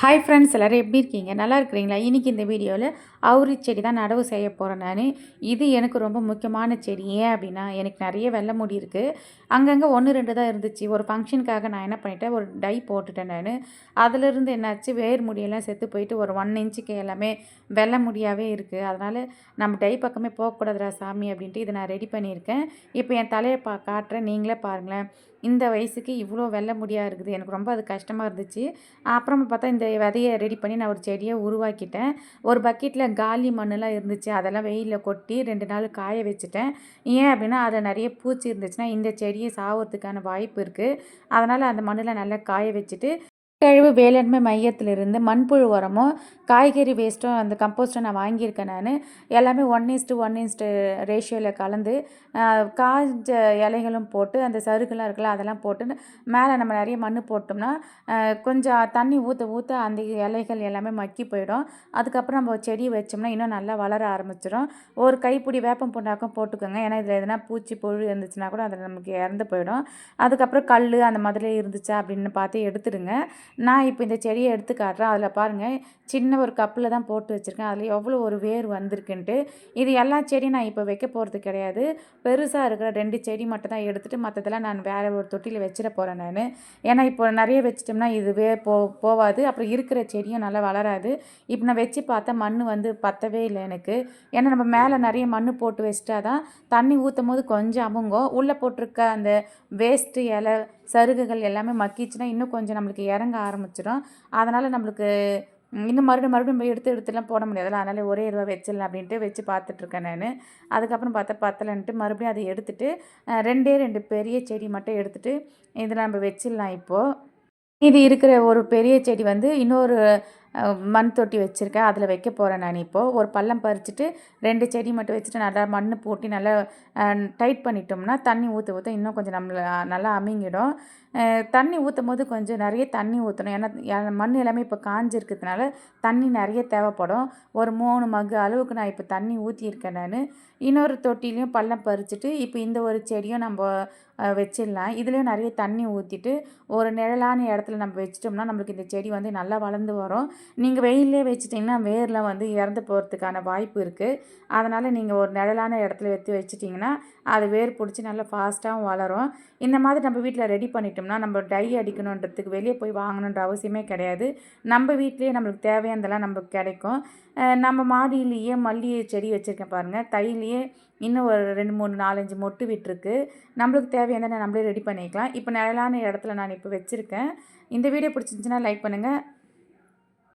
Hi friends எல்லோரும் எப்படி இருக்கீங்க? நல்லா இருக்கிறீங்களா? இன்றைக்கி இந்த வீடியோவில் அவுரி செடி தான் நடவு செய்ய போகிறேன் நான். இது எனக்கு ரொம்ப முக்கியமான செடி. ஏன் அப்படின்னா எனக்கு நிறைய வெள்ளை முடி இருக்குது அங்கங்கே ஒன்று ரெண்டு தான் இருந்துச்சு. ஒரு ஃபங்க்ஷனுக்காக நான் என்ன பண்ணிட்டேன்? ஒரு டை போட்டுட்டேன் நான். அதிலிருந்து என்னாச்சு? வேர் முடியெல்லாம் செத்து போயிட்டு ஒரு ஒன் இன்ச்சுக்கு எல்லாமே வெள்ளை முடியாகவே இருக்குது அதனால் நம்ம டை பக்கமே போகக்கூடாதுரா சாமி அப்படின்ட்டு இதை நான் ரெடி பண்ணியிருக்கேன். இப்போ என் தலையை பா காட்டுறேன். நீங்களே பாருங்களேன். இந்த வயசுக்கு இவ்வளோ வெள்ளை முடியாக இருக்குது. எனக்கு ரொம்ப அது கஷ்டமாக இருந்துச்சு. அப்புறமா பார்த்தா இந்த விதையை ரெடி பண்ணி நான் ஒரு செடியை உருவாக்கிட்டேன். ஒரு பக்கெட்டில் காலி மண்ணெலாம் இருந்துச்சு. அதெல்லாம் வெயிலில் கொட்டி ரெண்டு நாள் காய வச்சுட்டேன். ஏன் அப்படின்னா அதில் நிறைய பூச்சி இருந்துச்சுன்னா இந்த செடியை சாகிறதுக்கான வாய்ப்பு இருக்குது அதனால் அந்த மண்ணில் நல்லா காய வச்சுட்டு கழிவு வேளாண்மை மையத்திலிருந்து மண்புழு உரமும் காய்கறி வேஸ்ட்டும் அந்த கம்போஸ்ட்டும் நான் வாங்கியிருக்கேன் நான். எல்லாமே ஒன் இஸ்ட்டு ஒன் இஸ்ட்டு ரேஷியோவில் கலந்து காய்ஞ்ச இலைகளும் போட்டு அந்த சருகுலாம் இருக்குல்ல அதெல்லாம் போட்டு மேலே நம்ம நிறைய மண் போட்டோம்னா கொஞ்சம் தண்ணி ஊற்ற ஊற்ற அந்த இலைகள் எல்லாமே மக்கி போயிடும். அதுக்கப்புறம் நம்ம செடி வச்சோம்னா இன்னும் நல்லா வளர ஆரம்பிச்சிடும் ஒரு கைப்பிடி வேப்பம் புண்ணாக்கம் போட்டுக்கோங்க. ஏன்னா இதில் எதனா பூச்சி புழு இருந்துச்சுன்னா கூட அதில் நமக்கு இறந்து போயிடும். அதுக்கப்புறம் கல் அந்த மாதிரி இருந்துச்சா அப்படின்னு பார்த்து எடுத்துடுங்க. நான் இப்போ இந்த செடியை எடுத்து காட்டுறேன். அதில் பாருங்கள் சின்ன ஒரு கப்பில் தான் போட்டு வச்சுருக்கேன். அதில் எவ்வளோ ஒரு வேர் வந்திருக்குன்ட்டு. இது எல்லா செடியும் நான் இப்போ வைக்க போகிறது கிடையாது. பெருசாக இருக்கிற ரெண்டு செடி மட்டும் தான் எடுத்துகிட்டு மற்றதெல்லாம் நான் வேறு ஒரு தொட்டியில் வச்சிட போகிறேன் நான். ஏன்னா இப்போ நிறைய வச்சிட்டோம்னா இது வே போ போகாது அப்புறம் இருக்கிற செடியும் நல்லா வளராது. இப்போ நான் வச்சு பார்த்தா மண் வந்து பத்தவே இல்லை எனக்கு. ஏன்னா நம்ம மேலே நிறைய மண் போட்டு வச்சிட்டா தான் தண்ணி ஊற்றும் போது கொஞ்சம் அமுங்கும். உள்ளே போட்டிருக்க அந்த வேஸ்ட்டு இலை சருகுகள் எல்லாமே மக்கிச்சுன்னா இன்னும் கொஞ்சம் நம்மளுக்கு இறங்க ஆரம்பிச்சிடும் அதனால் நம்மளுக்கு இன்னும் மறுபடியும் மறுபடியும் போய் எடுத்து எடுத்துலாம் போட முடியாதுல்ல. அதனால் ஒரே ரூபா வச்சிடலாம் அப்படின்ட்டு வச்சு பார்த்துட்ருக்கேன் நான். அதுக்கப்புறம் பார்த்தா பத்தலைன்ட்டு மறுபடியும் அதை எடுத்துகிட்டு ரெண்டே ரெண்டு பெரிய செடி மட்டும் எடுத்துகிட்டு இதில் நம்ம வச்சிடலாம் இப்போது இது இருக்கிற ஒரு பெரிய செடி வந்து இன்னொரு மண் தொட்டி வச்சுருக்கேன். அதில் வைக்க போகிறேன் நான் இப்போது ஒரு பள்ளம் பறிச்சுட்டு ரெண்டு செடி மட்டும் வச்சுட்டு நல்லா மண் போட்டு நல்லா டைட் பண்ணிட்டோம்னா தண்ணி ஊற்ற ஊற்ற இன்னும் கொஞ்சம் நம்மள நல்லா அமிங்கிடும். தண்ணி ஊற்றும் போது கொஞ்சம் நிறைய தண்ணி ஊற்றணும் ஏன்னா மண் எல்லாமே இப்போ காஞ்சிருக்கிறதுனால தண்ணி நிறைய தேவைப்படும். ஒரு மூணு மகு அளவுக்கு நான் இப்போ தண்ணி ஊற்றியிருக்கேன் நான். இன்னொரு தொட்டிலையும் பள்ளம் பறிச்சுட்டு இப்போ இந்த ஒரு செடியும் நம்ம வச்சிடலாம். இதுலேயும் நிறைய தண்ணி ஊற்றிட்டு ஒரு நிழலான இடத்துல நம்ம வச்சிட்டோம்னா நம்மளுக்கு இந்த செடி வந்து நல்லா வளர்ந்து வரும். நீங்கள் வெயிலே வச்சிட்டிங்கன்னா வேரில் வந்து இறந்து போகிறதுக்கான வாய்ப்பு இருக்குது அதனால் நீங்கள் ஒரு நிழலான இடத்துல எடுத்து வச்சிட்டிங்கன்னா அது வேர் பிடிச்சி நல்லா ஃபாஸ்ட்டாகவும் வளரும். இந்த மாதிரி நம்ம வீட்டில் ரெடி பண்ணிட்டோம்னா நம்ம டை அடிக்கணுன்றதுக்கு வெளியே போய் வாங்கணுன்ற அவசியமே கிடையாது. நம்ம வீட்லேயே நம்மளுக்கு தேவையானதெல்லாம் நமக்கு கிடைக்கும். நம்ம மாடியிலேயே மல்லிகை செடி வச்சுருக்கேன் பாருங்கள் தையிலேயே இன்னும் ஒரு ரெண்டு மூணு நாலஞ்சு மொட்டு விட்டுருக்கு. நம்மளுக்கு தேவையானதை நம்மளே ரெடி பண்ணிக்கலாம். இப்போ நிழலான இடத்துல நான் இப்போ வச்சுருக்கேன். இந்த வீடியோ பிடிச்சிருந்துச்சின்னா லைக் பண்ணுங்கள்